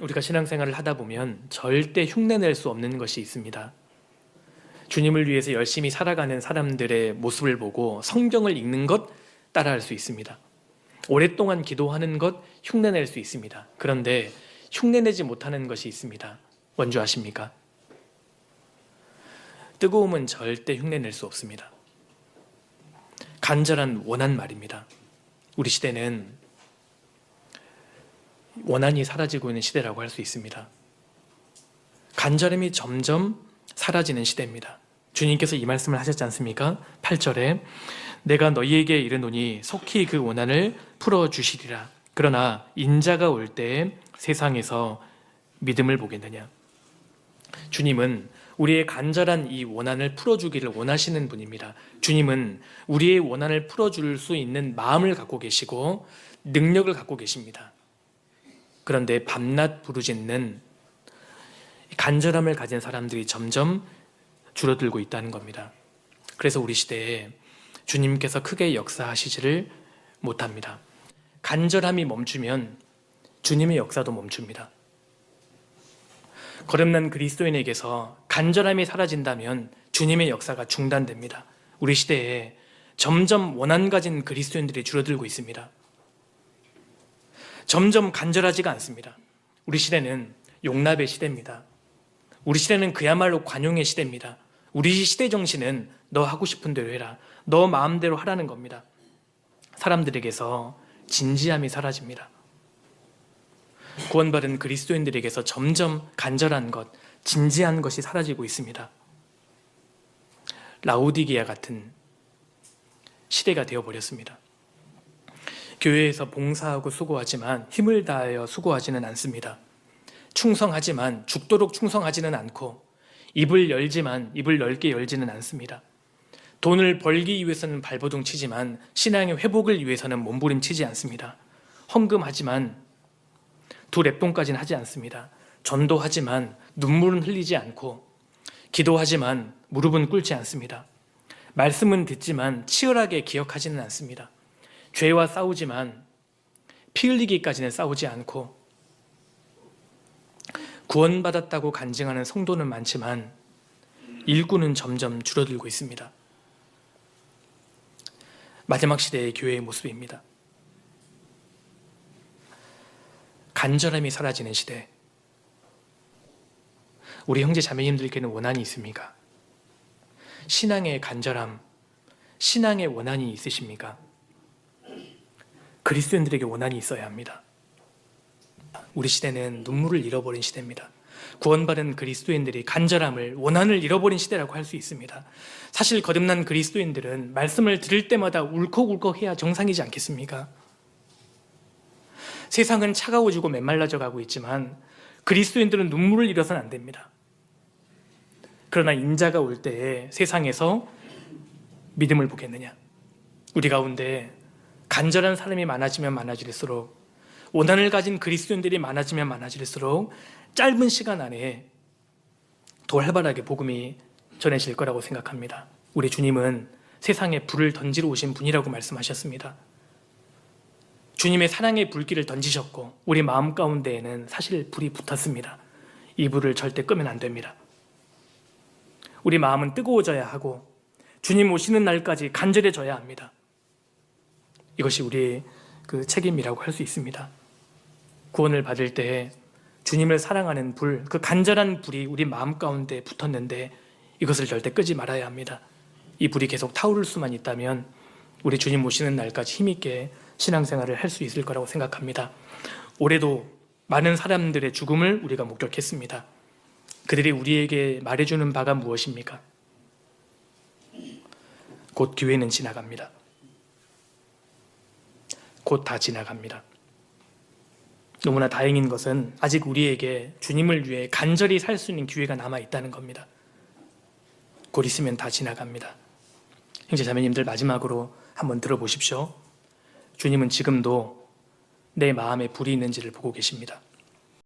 우리가 신앙생활을 하다 보면 절대 흉내낼 수 없는 것이 있습니다. 주님을 위해서 열심히 살아가는 사람들의 모습을 보고 성경을 읽는 것 따라할 수 있습니다. 오랫동안 기도하는 것 흉내낼 수 있습니다. 그런데 흉내내지 못하는 것이 있습니다. 뭔지 아십니까? 뜨거움은 절대 흉내낼 수 없습니다. 간절한 원한 말입니다. 우리 시대는 원한이 사라지고 있는 시대라고 할 수 있습니다. 간절함이 점점 사라지는 시대입니다. 주님께서 이 말씀을 하셨지 않습니까? 8절에 내가 너희에게 이르노니 속히 그 원한을 풀어 주시리라. 그러나 인자가 올 때에 세상에서 믿음을 보겠느냐. 주님은 우리의 간절한 이 원한을 풀어주기를 원하시는 분입니다. 주님은 우리의 원한을 풀어줄 수 있는 마음을 갖고 계시고 능력을 갖고 계십니다. 그런데 밤낮 부르짖는 간절함을 가진 사람들이 점점 줄어들고 있다는 겁니다. 그래서 우리 시대에 주님께서 크게 역사하시지를 못합니다. 간절함이 멈추면 주님의 역사도 멈춥니다. 거듭난 그리스도인에게서 간절함이 사라진다면 주님의 역사가 중단됩니다. 우리 시대에 점점 원한 가진 그리스도인들이 줄어들고 있습니다. 점점 간절하지가 않습니다. 우리 시대는 용납의 시대입니다. 우리 시대는 그야말로 관용의 시대입니다. 우리 시대 정신은 너 하고 싶은 대로 해라. 너 마음대로 하라는 겁니다. 사람들에게서 진지함이 사라집니다. 구원받은 그리스도인들에게서 점점 간절한 것, 진지한 것이 사라지고 있습니다. 라우디기아 같은 시대가 되어 버렸습니다. 교회에서 봉사하고 수고하지만 힘을 다하여 수고하지는 않습니다. 충성하지만 죽도록 충성하지는 않고 입을 열지만 입을 넓게 열지는 않습니다. 돈을 벌기 위해서는 발버둥 치지만 신앙의 회복을 위해서는 몸부림치지 않습니다. 헌금하지만 두 랩돈까지는 하지 않습니다. 전도하지만 눈물은 흘리지 않고 기도하지만 무릎은 꿇지 않습니다. 말씀은 듣지만 치열하게 기억하지는 않습니다. 죄와 싸우지만 피 흘리기까지는 싸우지 않고 구원받았다고 간증하는 성도는 많지만 일꾼은 점점 줄어들고 있습니다. 마지막 시대의 교회의 모습입니다. 간절함이 사라지는 시대. 우리 형제 자매님들께는 원한이 있습니까? 신앙의 간절함, 신앙의 원한이 있으십니까? 그리스도인들에게 원한이 있어야 합니다. 우리 시대는 눈물을 잃어버린 시대입니다. 구원받은 그리스도인들이 간절함을 원한을 잃어버린 시대라고 할 수 있습니다. 사실 거듭난 그리스도인들은 말씀을 들을 때마다 울컥울컥해야 정상이지 않겠습니까? 세상은 차가워지고 메말라져 가고 있지만 그리스도인들은 눈물을 잃어서는 안 됩니다. 그러나 인자가 올 때에 세상에서 믿음을 보겠느냐? 우리 가운데 간절한 사람이 많아지면 많아질수록 원한을 가진 그리스도인들이 많아지면 많아질수록 짧은 시간 안에 더 활발하게 복음이 전해질 거라고 생각합니다. 우리 주님은 세상에 불을 던지러 오신 분이라고 말씀하셨습니다. 주님의 사랑의 불길을 던지셨고 우리 마음 가운데에는 사실 불이 붙었습니다. 이 불을 절대 끄면 안 됩니다. 우리 마음은 뜨거워져야 하고 주님 오시는 날까지 간절해져야 합니다. 이것이 우리의 그 책임이라고 할 수 있습니다. 구원을 받을 때 주님을 사랑하는 불, 그 간절한 불이 우리 마음 가운데 붙었는데 이것을 절대 끄지 말아야 합니다. 이 불이 계속 타오를 수만 있다면 우리 주님 오시는 날까지 힘있게 신앙생활을 할 수 있을 거라고 생각합니다. 올해도 많은 사람들의 죽음을 우리가 목격했습니다. 그들이 우리에게 말해주는 바가 무엇입니까? 곧 기회는 지나갑니다. 곧 다 지나갑니다. 너무나 다행인 것은 아직 우리에게 주님을 위해 간절히 살 수 있는 기회가 남아 있다는 겁니다. 곧 있으면 다 지나갑니다. 형제 자매님들 마지막으로 한번 들어보십시오. 주님은 지금도 내 마음에 불이 있는지를 보고 계십니다.